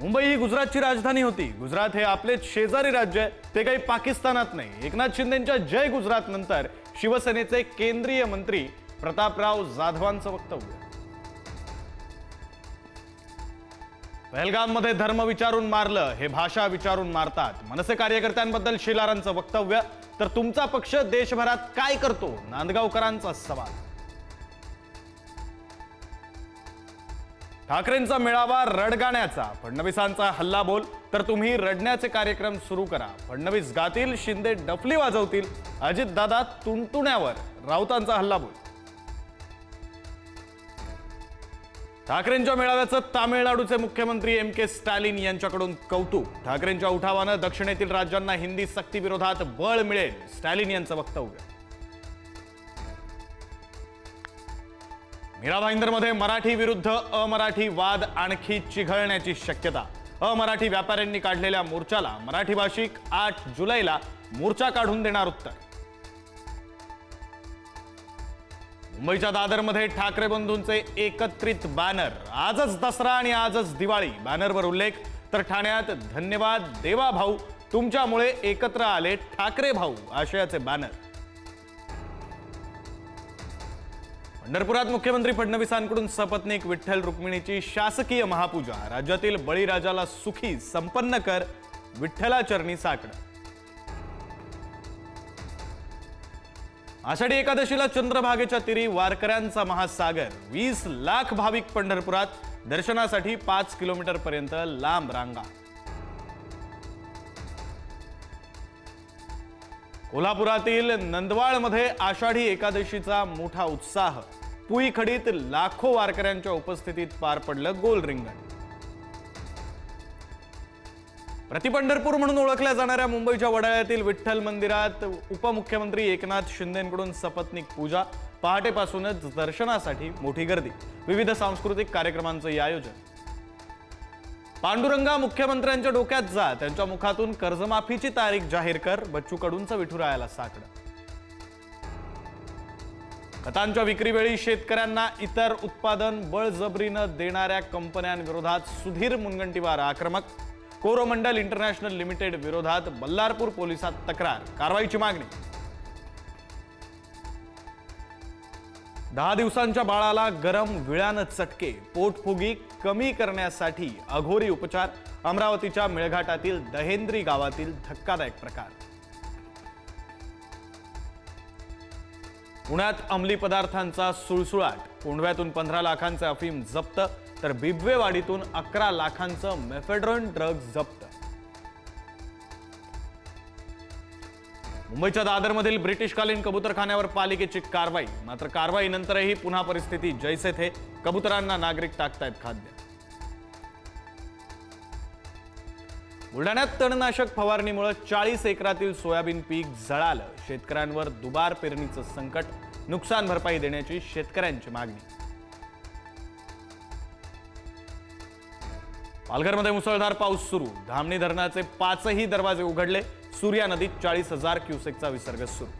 मुंबई ही गुजरातची राजधानी होती. गुजरात हे आपलेच शेजारी राज्य आहे. ते काही पाकिस्तानात नाही. एकनाथ शिंदेच्या जय गुजरात नंतर शिवसेनेचे केंद्रीय मंत्री प्रतापराव जाधवांचं वक्तव्य. पहलगाममध्ये धर्म विचारून मारलं हे भाषा विचारून मारतात. मनसे कार्यकर्त्यांबद्दल शिलारांचं वक्तव्य. तर तुमचा पक्ष देशभरात काय करतो? नांदगावकरांचा सवाल. ठाकरेंचा मेळावा रडगाण्याचा. फडणवीसांचा हल्ला बोल तर तुम्ही रडण्याचे कार्यक्रम सुरू करा. फडणवीस गातील शिंदे डफली वाजवतील. अजितदादा तुणतुण्यावर. राऊतांचा हल्ला बोल ठाकरेंच्या मेळाव्याचं तामिळनाडूचे मुख्यमंत्री एम के स्टॅलिन यांच्याकडून कौतुक. ठाकरेंच्या उठावानं दक्षिणेतील राज्यांना हिंदी सक्ती विरोधात बळ मिळेल स्टॅलिन यांचं वक्तव्य. मीरा भाईंदरमध्ये मराठी विरुद्ध अमराठी वाद आणखी चिघळण्याची शक्यता. अमराठी व्यापाऱ्यांनी काढलेल्या मोर्चाला मराठी भाषिक आठ जुलैला मोर्चा काढून देणार उत्तर. मुंबईच्या दादरमध्ये ठाकरे बंधूंचे एकत्रित बॅनर आजच दसरा आणि आजच दिवाळी. बॅनरवर उल्लेख. तर ठाण्यात धन्यवाद देवा भाऊ. तुमच्यामुळे एकत्र आले ठाकरे भाऊ. आशयाचे बॅनर पंढरपुरात मुख्यमंत्री फडणवीसांकडून सपत्नीक विठ्ठल रुक्मिणीची शासकीय महापूजा. राज्यातील बळीराजाला सुखी संपन्न कर विठ्ठलाचरणी साकडं. आषाढी एकादशीला चंद्रभागेच्या तिरी वारकऱ्यांचा महासागर. वीस लाख भाविक पंढरपुरात दर्शनासाठी पाच किलोमीटर पर्यंत लांब रांगा. कोल्हापुरातील नंदवाळमध्ये आषाढी एकादशीचा मोठा उत्साह. पुईखडीत लाखो वारकऱ्यांच्या उपस्थितीत पार पडलं गोल रिंगण प्रतिपंढरपूर म्हणून ओळखल्या जाणाऱ्या मुंबईच्या वडाळ्यातील विठ्ठल मंदिरात उपमुख्यमंत्री एकनाथ शिंदेकडून सपत्निक पूजा पहाटेपासूनच दर्शनासाठी मोठी गर्दी. विविध सांस्कृतिक कार्यक्रमांचंही आयोजन. पांडुरंगा मुख्यमंत्र्यांच्या डोक्यात जा त्यांच्या मुखातून कर्जमाफीची तारीख जाहीर कर. बच्चू कडूंचं विठुरायाला साकडं. खतांच्या विक्रीवेळी शेतकऱ्यांना इतर उत्पादन बळजबरीनं देणाऱ्या कंपन्यांविरोधात सुधीर मुनगंटीवार आक्रमक. कोरोमंडल इंटरनॅशनल लिमिटेड विरोधात बल्लारपूर पोलिसात तक्रार. कारवाईची मागणी. दहा दिवसांच्या बाळाला गरम विळ्यानं चटके पोटफुगी कमी करण्यासाठी अघोरी उपचार अमरावतीच्या मेळघाटातील दहेंद्री गावातील धक्कादायक प्रकार. पुण्यात अंमली पदार्थांचा सुळसुळाट कोंढव्यातून पंधरा लाखांचे अफीम जप्त तर बिबवेवाडीतून अकरा लाखांचं मेफेड्रॉन ड्रग जप्त. मुंबईच्या दादरमधील ब्रिटिशकालीन कबुतरखान्यावर पालिकेची कारवाई. मात्र कारवाईनंतरही पुन्हा परिस्थिती जैसे थे. कबुतरांना नागरिक टाकतायत खाद्य. बुलढाण्यात तणनाशक फवारणीमुळे चाळीस एकरातील सोयाबीन पीक जळालं. शेतकऱ्यांवर दुबार पेरणीचं संकट नुकसान भरपाई देण्याची शेतकऱ्यांची मागणी. पालघरमध्ये मुसळधार पाऊस सुरू. धामणी धरणाचे पाचही दरवाजे उघडले. सूर्या नदीत चाळीस हजार क्युसेकचा विसर्ग सुरू.